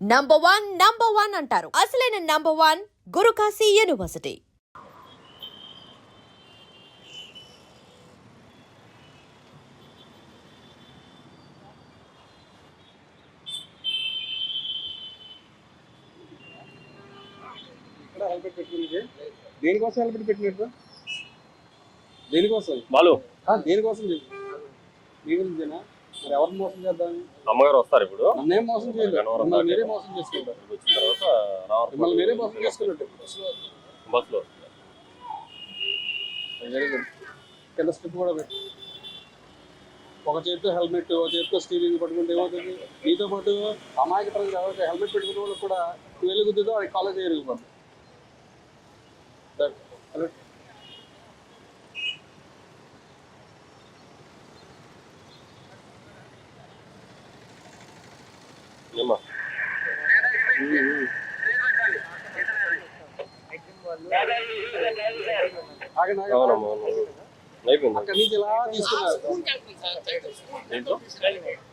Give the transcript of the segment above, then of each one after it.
Number one number one అంటారు. అసలైన number one Gurukashi university ఇక్కడ హెల్మెట్ పెట్టుకుని దేనికోసం హెల్మెట్ పెట్టినట్టు? దేనికోసం? బాలు. ఆ, దేనికోసం గురించేనా? మరి ఎవరిని మోసం చేద్దామని అమ్మగారు వస్తారు ఇప్పుడు. నన్నేం మోసం చేయలేదు. మిమ్మల్ని. మీరే మోసం చేసుకుంటారు. వచ్చిన తర్వాత మిమ్మల్ని మీరే మోసం చేసుకున్నట్టు. బస్సులో వెరీ గుడ్ కింద స్లిప్ కూడా పెట్టు. ఒక చేతితో హెల్మెట్ ఒక చేతితో స్టీరింగ్ పట్టుకుంటే ఏమవుతుంది? నీతో పాటు అమాయక ప్రజలు ఎవరైతే హెల్మెట్ పెట్టుకునే వాళ్ళకి కూడా వెలుగుతుందో అది కాలేజ్ ఎరిగిపోతుంది అవునమ్మా అవును. అయిపోయింది.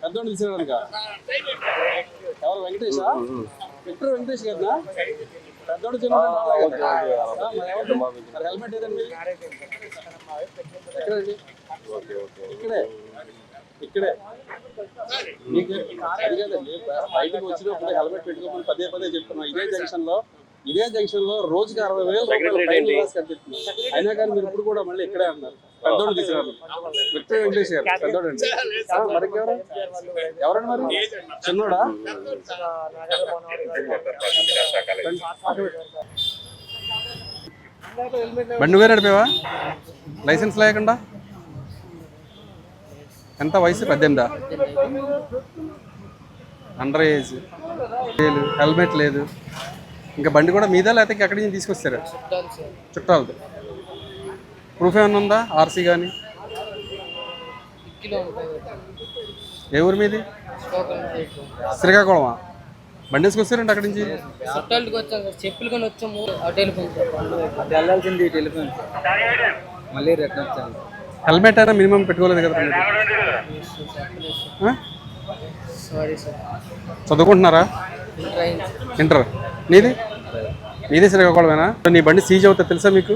పెద్దోడు ఎవరు వెంకటేషా విక్టర్ వెంకటేష్ కదా పెద్దోడు చిన్న మరి హెల్మెట్ ఏదండి? ఎక్కడండి? Okay okay. ఇక్కడే. ఇక్కడే. మీకు అది కాదండి బయటకు వచ్చినప్పుడు హెల్మెట్ పెట్టుకోమని పదే పదే చెప్తున్నా. ఇదే జంక్షన్లో ఇదే జంక్షన్లో రోజుకి అరవై వేల రూపాయలు. అయినా కానీ మీరు ఇప్పుడు కూడా మళ్ళీ ఇక్కడే అన్నారు. పెద్దోడు తీసుకున్నారు విక్టర్ వెంకటేష్ గారు పెద్దోడు అండి. ఆ, మరి ఎవరు? ఎవరండి మరి? చిన్నోడా? బండి నువ్వే నడిపేవా? లైసెన్స్ లేకుండా? ఎంత వయసు? పద్దెనిమిదా? Under age? హెల్మెట్ లేదు. ఇంకా బండి కూడా మీదా లేకపోతే ఇంకా ఎక్కడి నుంచి తీసుకొస్తారు? చుట్టాలది. ప్రూఫ్ ఏమైనా ఉందా? ఆర్సీ కానీ ఏ ఊరు మీది? శ్రీకాకుళమా? బండి వేసుకొస్తారండి అక్కడి నుంచి? చుట్టాలకి వచ్చాం సార్ చెప్పులు కొని వచ్చాము అటు వెళ్ళిపోయింది సార్ అది వెళ్ళాల్సింది ఇటు వెళ్ళిపోయింది మళ్ళీ రిటర్న్ వచ్చాను హెల్మెట్ అయినా మినిమం పెట్టుకోలేదు కదా? సారీ సార్ చదువుకుంటున్నారా ఇంటర్ నీది? నీది శ్రీకాకుళమేనా నీ బండి సీజ్ అవుతుంది తెలుసా మీకు?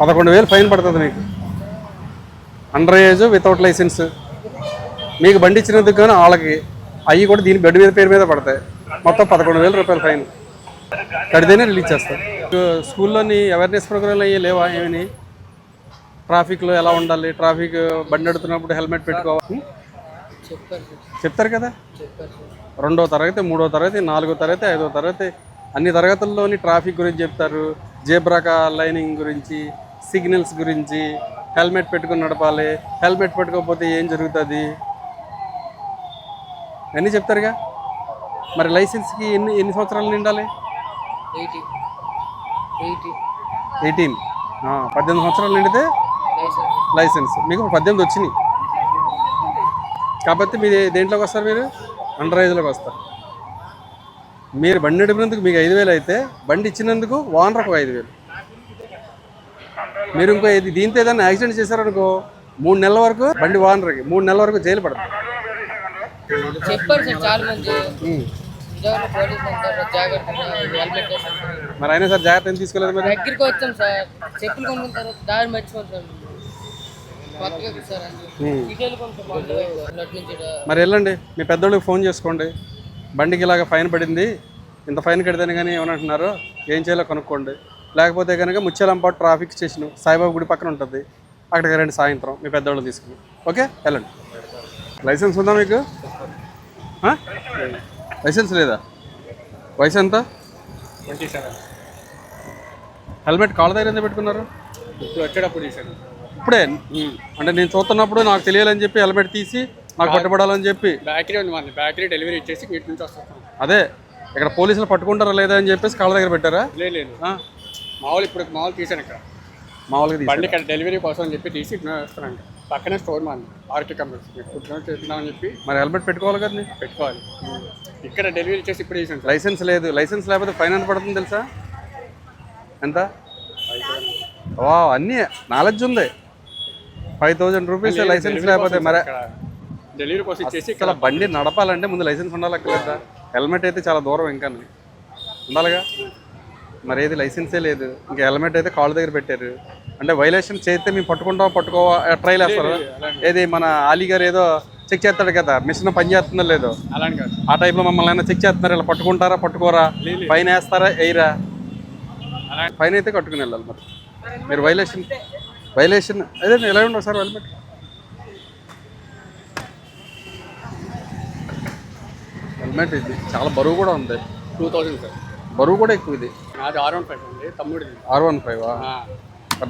పదకొండు వేలు ఫైన్ పడుతుంది మీకు. అండర్ ఏజ్ వితౌట్ లైసెన్స్ మీకు బండి ఇచ్చినందుకు కానీ వాళ్ళకి అవి కూడా దీని బండి మీద పేరు మీద పడతాయి. మొత్తం పదకొండు వేల రూపాయల ఫైన్. కడితేనే రిలీజ్ చేస్తారు స్కూల్లోని అవేర్నెస్ ప్రోగ్రాంలు అయ్యి లేవా? ఏమని ట్రాఫిక్లో ఎలా ఉండాలి? ట్రాఫిక్ బండి నడుతున్నప్పుడు హెల్మెట్ పెట్టుకోవాలి చెప్తారు కదా? రెండో తరగతి మూడో తరగతి నాలుగో తరగతి ఐదో తరగతి అన్ని తరగతుల్లోని ట్రాఫిక్ గురించి చెప్తారు. జేబ్రాకా లైనింగ్ గురించి సిగ్నల్స్ గురించి హెల్మెట్ పెట్టుకుని నడపాలి. హెల్మెట్ పెట్టుకోకపోతే ఏం జరుగుతుంది? అన్నీ చెప్తారుగా? మరి లైసెన్స్కి ఎన్ని ఎన్ని సంవత్సరాలు నిండాలి? Eighty eighty eighteen. పద్దెనిమిది సంవత్సరాలు నిండితే లైసెన్స్. లైసెన్స్. మీకు పద్దెనిమిది వచ్చినాయి. కాబట్టి మీరు దేంట్లోకి వస్తారు మీరు? అండర్ ఏజ్లోకి వస్తారు. మీరు బండి నడిపినందుకు మీకు ఐదు వేలు అయితే బండి ఇచ్చినందుకు ఓనర్కి ఒక ఐదు వేలు. మీరు ఇంకో ఇది దీంతో ఏదైనా యాక్సిడెంట్ చేశారనుకో మూడు నెలల వరకు బండి ఓనర్కి మూడు నెలల వరకు జైలు పడుతుంది చెప్పారు సార్ చాలా మంది. మరి అయినా సార్ జాగ్రత్త ఏం తీసుకోలేదు మరి? దగ్గరికి వచ్చాం సార్. చెప్పులు కొనుక్కున్న తర్వాత దారి మర్చిపోతాం సార్. మరి వెళ్ళండి మీ పెద్దోళ్ళకి ఫోన్ చేసుకోండి. బండికి ఇలాగ ఫైన్ పడింది. ఇంత ఫైన్ కడితేనే కానీ ఏమంటున్నారు ఏం చేయాలో కనుక్కోండి. లేకపోతే కనుక ముత్యాలంపాటు ట్రాఫిక్ స్టేషన్ సాయిబాబా గుడి పక్కన ఉంటుంది. అక్కడికి రండి సాయంత్రం మీ పెద్దోళ్ళు తీసుకుని. ఓకే? వెళ్ళండి. లైసెన్స్ ఉందా మీకు? లైసెన్స్ లేదా? వయసు ఎంత? హెల్మెట్ కాళ్ళ దగ్గర ఎంత పెట్టుకున్నారు? ఇప్పుడు వచ్చేటప్పుడు ఇప్పుడే? అంటే నేను చూస్తున్నప్పుడు నాకు తెలియాలని చెప్పి హెల్మెట్ తీసి నాకు పట్టుబడాలని చెప్పి. బ్యాటరీ ఉంది మన బ్యాటరీ డెలివరీ ఇచ్చేసి వీటి నుంచి వస్తాం అదే ఇక్కడ పోలీసులు పట్టుకుంటారా లేదా అని చెప్పేసి కాళ్ళ దగ్గర పెట్టారా? లేదు లేదు. మామూలు ఇప్పుడు మామూలు తీసాను ఇక్కడ. మామూలుగా తీసి బండి ఇక్కడ డెలివరీ కోసం అని చెప్పి తీసి ఇట్లా వస్తానండి పక్కనే స్టోర్ మాది. ఆర్కే కంపెనీస్ ఇప్పుడు చెప్తున్నామని చెప్పి మరి హెల్మెట్ పెట్టుకోవాలి కదా నీకు. పెట్టుకోవాలి. ఇక్కడ డెలివరీ చేసి ఇప్పుడు తీసాను లైసెన్స్ లేదు. లైసెన్స్ లేకపోతే ఫైన్ ఎంత పడుతుంది తెలుసా? ఎంత? వా అన్నీ నాలెడ్జ్ ఉంది. ఫైవ్ థౌజండ్ రూపీస్ లైసెన్స్ లేకపోతే మరి డెలివరీ కోసం ఇచ్చేసి అసలు బండి నడపాలంటే ముందు లైసెన్స్ ఉండాలి అక్కర్లేదా హెల్మెట్ అయితే చాలా దూరం ఇంకా. ఉండాలిగా? మరి ఏది లైసెన్సే లేదు. ఇంకా హెల్మెట్ అయితే కాళ్ళ దగ్గర పెట్టారు. అంటే వైలేషన్ చేస్తే మేము పట్టుకుంటాం పట్టుకోవా? ట్రైల్ వేస్తారు? ఏది మన ఆలీ గారు ఏదో చెక్ చేస్తాడు కదా మిషన్ పని చేస్తుందో లేదో? ఆ టైప్లో మమ్మల్ని అయినా చెక్ చేస్తున్నారు? ఇలా పట్టుకుంటారా పట్టుకోరా? ఫైన్ వేస్తారా వేయరా? ఫైన్ అయితే కట్టుకుని వెళ్ళాలి మరి. మీరు వైలేషన్ వైలేషన్ అదే ఎలా ఉండవు సార్ హెల్మెట్? హెల్మెట్ ఇది. చాలా బరువు కూడా ఉంది. Two thousand sir. బరువు కూడా ఎక్కువ ఇది. నాది ఆర్ వన్ ఫైవ్ అండి తమ్ముడిది. ఆర్ వన్ ఫైవ్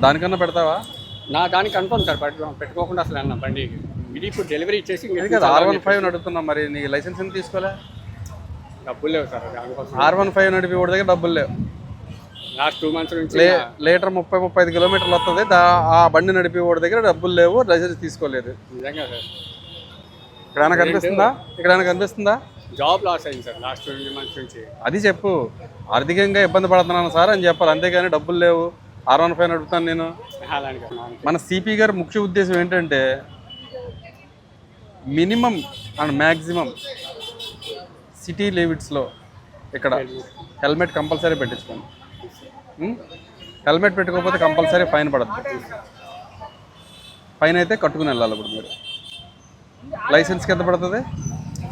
దానికన్నా పెడతావా? నా దానికి కన్ఫర్మ్ సార్ పెట్టు పెట్టుకోకుండా అసలు అన్న బండికి ఇది ఇప్పుడు డెలివరీ ఇచ్చేసి ఆర్ వన్ ఫైవ్ అడుగుతున్నా మరి నీ లైసెన్స్ ఎందుకు తీసుకోలే? డబ్బులు లేవు సార్ దానికోసం. ఆర్ వన్ ఫైవ్ నడిపి వాడి దగ్గర డబ్బులు లేవు. లాస్ట్ టూ మంత్స్ నుంచి లీటర్ ముప్పై ముప్పై ఐదు కిలోమీటర్లు వస్తుంది ఆ బండి నడిపి వాడి దగ్గర డబ్బులు లేవు లైసెన్స్ తీసుకోలేదు. నిజంగా సార్. ఇక్కడ కనిపిస్తుందా? ఇక్కడ కనిపిస్తుందా? జాబ్ లాస్ అయింది సార్ లాస్ట్ ట్వంటీ మంత్స్ నుంచి. అది చెప్పు. ఆర్థికంగా ఇబ్బంది పడుతున్నాను సార్ అని చెప్పాలి. అంతేగాని డబ్బులు లేవు. ఆర్ వన్ ఫైవ్ నడుపుతాను నేను. అలాంటి. మన సిపి గారి ముఖ్య ఉద్దేశం ఏంటంటే మినిమం అండ్ మ్యాక్సిమం సిటీ లిమిట్స్లో ఇక్కడ హెల్మెట్ కంపల్సరీ పెట్టించుకోండి? హెల్మెట్ పెట్టుకోకపోతే కంపల్సరీ ఫైన్ పడుతుంది ఫైన్ అయితే కట్టుకుని వెళ్ళాలి ఇప్పుడు మీరు. లైసెన్స్కి ఎంత పడుతుంది?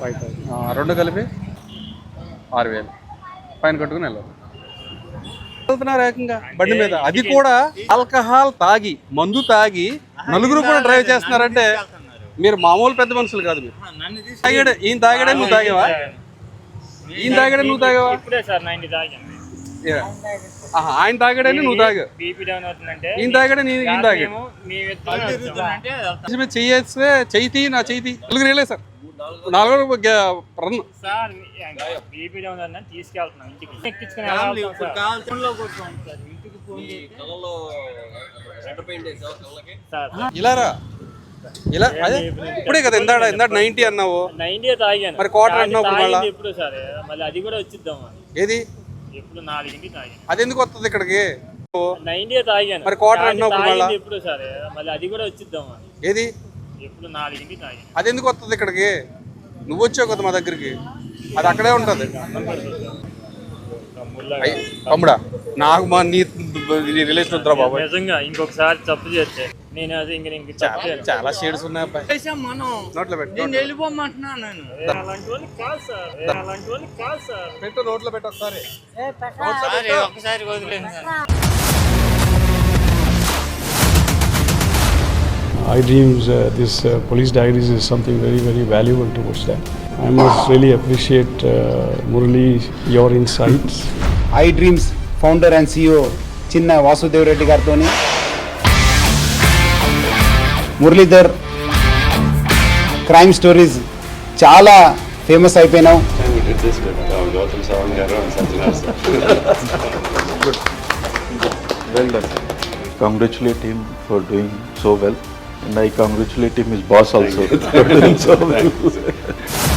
Five thousand. ఆ, రెండు కలిపి ఆరు వేలు. ఫైన్ కట్టుకుని వెళ్ళాలి. వెళ్తున్నారు ఏకంగా. బండి మీద. అది కూడా ఆల్కహాల్ తాగి మందు తాగి నలుగురు కూడా డ్రైవ్ చేస్తున్నారంటే మీరు మామూలు పెద్ద మనుషులు కాదు మీరు. తాగాడే ఈయన తాగాడే నువ్వు తాగావా? ఈయన తాగాడే. నువ్వు తాగావా? ఆయన తాగాడని నువ్వు తాగావు. బీపీ డౌన్ అవుతుందంటే ఈయన తాగాడే నేను ఈయన చెయ్యేస్తే చెయ్యి నా చెయ్యి నలుగురు వెళ్ళే సార్. నాలుగు రన్. సార్ బీపీ డౌన్ అవుతుందని తీసుకెళ్తున్నాం ఇంటికి. ఎక్కించుకుని ఇంటికి ఫోన్ సార్. ఇలారా? ఇలా అదే. ఇప్పుడే కదా ఇందాడ ఇందాడ నైన్టీ అన్నావు. నైన్టీ తాగాను. మరి తాగి- అంటున్నావు ఇప్పుడు సార్. మళ్ళీ అది కూడా వచ్చిద్దాం. ఏది? ఎప్పుడు నాలుగింటికి తాగాను. అది ఎందుకు వస్తుంది ఇక్కడికి? నైన్టీ తాగాను. మరి తాగి- అంటున్నావు ఇప్పుడు సార్. మళ్ళీ అది కూడా వచ్చిద్దాం. ఏది? ఎప్పుడు నాలుగింటికి తాగాను. అది ఎందుకు వస్తుంది ఇక్కడికి? నువ్వు వచ్చావు కదా మా దగ్గరికి? అది అక్కడే ఉంటుంది. తమ్ముడా నాకు మా నీ రిలేషన్ వద్దురా బాబు. నిజంగా ఇంకొకసారి తప్పు చేస్తే నేను అది ఇంక ఇంక. చాలా షేడ్స్ ఉన్నాయి నోట్లో పెట్టు నేను వెళ్ళిపోమంటున్నాను నేను. అలాంటి కాదు సార్. అలాంటి కాదు సార్. పెట్టు నోట్లో పెట్టు ఒకసారి. ఒకసారి వదిలేదు I dreams uh, this uh, police diaries is something very very valuable towards that. I must really appreciate uh, Murali your insights. I dreams founder and CEO Chinna Vasudev Reddy గారితో Muralidhar crime stories చాలా famous uh, and done congratulate him for doing so well and I congratulate him his boss also Thank you. Thank well.